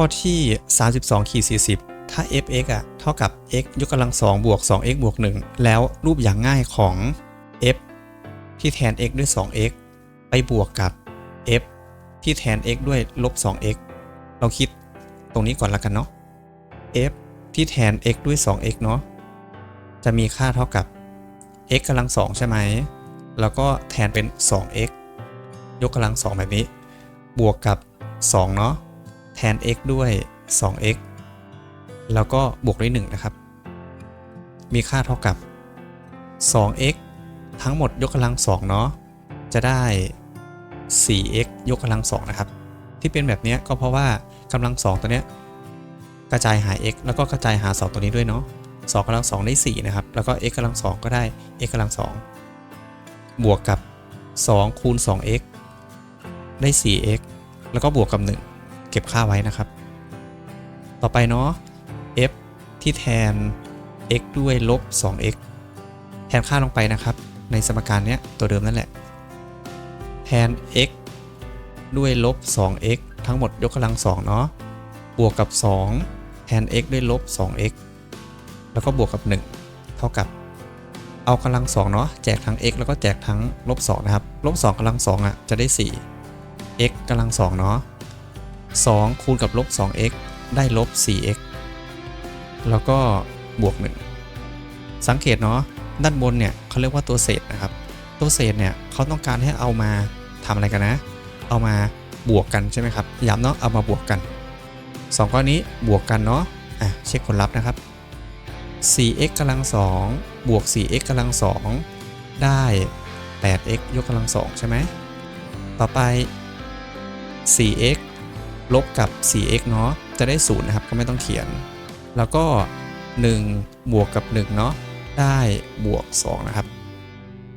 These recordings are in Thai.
ข้อที่ 32ขีด40 ถ้า fx อะเท่ากับ x ยกกำลัง2บวก 2x บวก 1 แล้วรูปอย่างง่ายของ f ที่แทน x ด้วย 2x ไปบวกกับ f ที่แทน x ด้วยลบ 2x เราคิดตรงนี้ก่อนละกันเนาะ f ที่แทน x ด้วย 2x เนาะ จะมีค่าเท่ากับ x กำลัง 2 ใช่ไหม แล้วก็แทนเป็น 2x ยกกำลัง 2 แบบนี้ บวกกับ 2 เนาะ แทน x ด้วย 2x แล้วก็บวกด้วย1นะครับ มีค่าเท่ากับ 2x ทั้งหมดยกกำลัง2เนาะ จะได้ 4x ยกกำลัง2นะครับ ที่เป็นแบบนี้ก็เพราะว่ากำลัง2ตัวเนี้ยกระจายหา x แล้วก็กระจายหา 2 ตัวนี้ด้วยเนาะ2กำลัง2ได้4นะครับ แล้วก็ x กำลัง2ก็ได้ x กำลัง2บวกกับ 2 คูณ 2x ได้ 4x แล้วก็บวกกับ 1 เก็บค่าไว้นะครับ ต่อไปเนาะ f ที่แทน x ด้วยลบ 2x แทนค่าลงไปนะครับ ในสมการเนี้ยตัวเดิมนั่นแหละ แทน x ด้วยลบ 2x ทั้งหมดยกกำลัง2เนาะ บวกกับ 2 แทน x ด้วยลบ 2x แล้วก็บวกกับ 1 เท่ากับ เอากำลัง2เนาะ แจกทั้ง x แล้วก็แจกทั้งลบ2นะครับ ลบ2กำลัง2อะจะได้ 4 x กำลัง2เนาะ 2 คูณกับลบ 2x ได้ลบ 4x แล้วก็บวก 1 สังเกตเนาะด้านบนเนี่ยเขาเรียกว่าตัวเศษนะครับ ตัวเศษเนี่ยเขาต้องการให้เอามาทำอะไรกันนะ เอามาบวกกันใช่ไหมครับย้ำเนาะเอามาบวกกัน 2 ก้อนนี้บวกกันเนาะอะเช็คผลลัพธ์นะครับ 4x กำลัง2บวก 4x กำลัง2ได้ 8x ยกกำลัง2ใช่ไหม ต่อไป 4x ลบกับ 4x เนาะจะได้0นะครับก็ไม่ต้องเขียน แล้วก็ 1 บวกกับ1เนาะได้บวก 2 นะครับ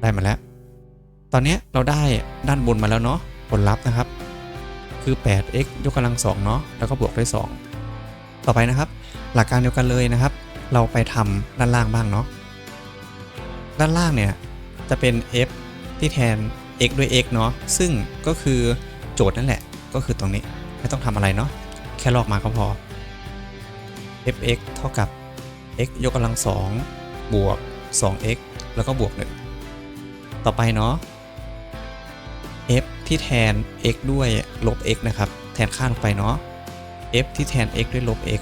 ได้มาแล้ว ตอนนี้เราได้ด้านบนมาแล้วเนาะผลลัพธ์นะครับ คือ 8x ยกกำลัง2เนาะแล้วก็บวกด้วย 2 ต่อไปนะครับ หลักการเดียวกันเลยนะครับ เราไปทำด้านล่างบ้างเนาะด้านล่างเนี่ยจะเป็น f ที่แทน x ด้วย x เนาะซึ่งก็คือโจทย์นั่นแหละก็คือตรงนี้ ไม่ต้องทำอะไรเนาะแค่ลอกมาก็พอ fx เท่ากับ x ยกกำลัง2บวก 2x แล้วก็บวก 1 ต่อไปเนาะ f ที่แทน x ด้วยลบ x นะครับ แทนค่าลงไปเนาะ f ที่แทน x ด้วยลบ x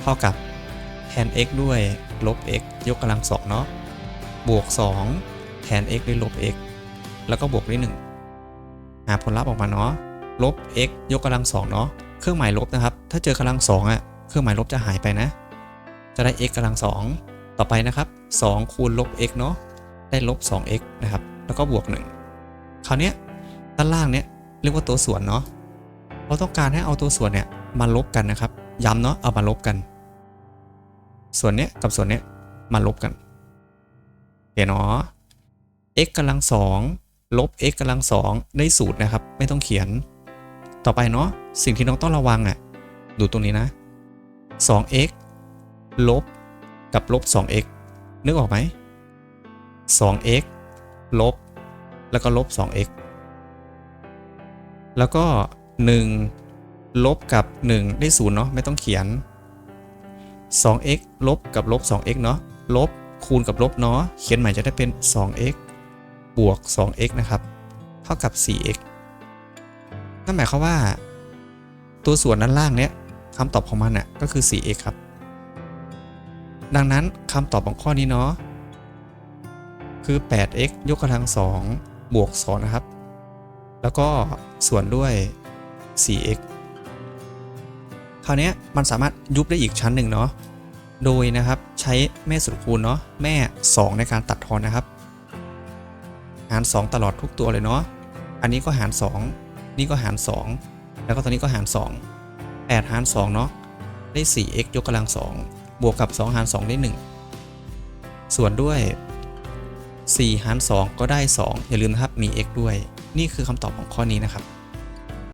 เท่ากับแทน x ด้วยลบ x ยกกำลัง2เนาะ บวก 2 แทน x ด้วยลบ x แล้วก็บวกด้วย 1 หาผลลัพธ์ออกมาเนาะ ลบ x ยกกำลัง2เนาะเครื่องหมายลบนะครับ ถ้าเจอกำลัง2อะเครื่องหมายลบจะหายไปนะ จะได้ x กำลัง2ต่อไปนะครับ 2 คูณลบ x เนาะได้ลบ 2x นะครับ แล้วก็บวก 1 คราวนี้ด้านล่างเนี้ยเรียกว่าตัวส่วนเนาะเราต้องการให้เอาตัวส่วนเนี่ยมาลบกันนะครับ ย้ำเนาะเอามาลบกัน ส่วนเนี้ยกับส่วนเนี้ยมาลบกันเห็นเนาะ x กำลังสองลบ x กำลังสองได้สูตรนะครับ ไม่ต้องเขียน ต่อไปเนาะสิ่งที่น้องต้องระวังอะ่ะ ดูตรงนี้นะ 2x ลบกับลบ 2x นึกออกไหม 2x ลบ แล้วก็ลบ 2x แล้วก็ 1 ลบกับ 1 ได้ศูนย์เนาะไม่ต้องเขียน 2x ลบกับลบ 2x เนาะลบคูณกับลบเนาะเขียนใหม่จะได้เป็น 2x บวก 2x นะครับ เท่ากับ 4x นั่นหมายความว่า ตัวส่วนด้านล่างเนี้ยคำตอบของมันน่ะก็คือ 4x ครับ ดังนั้นคำตอบของข้อนี้เนาะคือ 8x ยกกำลัง 2 บวก 2 นะครับ แล้วก็ส่วนด้วย 4x คราวนี้มันสามารถยุบได้อีกชั้นหนึ่งเนาะ โดยนะครับใช้แม่สุดคูณเนาะแม่ 2 ในการตัดทอนนะครับ หาร 2 ตลอดทุกตัวเลยเนาะ อันนี้ก็หาร 2 นี่ก็หาร 2 แล้วก็ตอนนี้ก็หาร 2 8 หาร 2 เนาะ ได้ 4x ยกกำลัง 2 บวกกับ 2 หาร 2 ได้ 1 ส่วนด้วย 4 หาร 2 ก็ได้ 2 อย่าลืมนะครับ มี x ด้วย นี่คือคำตอบของข้อนี้นะครับ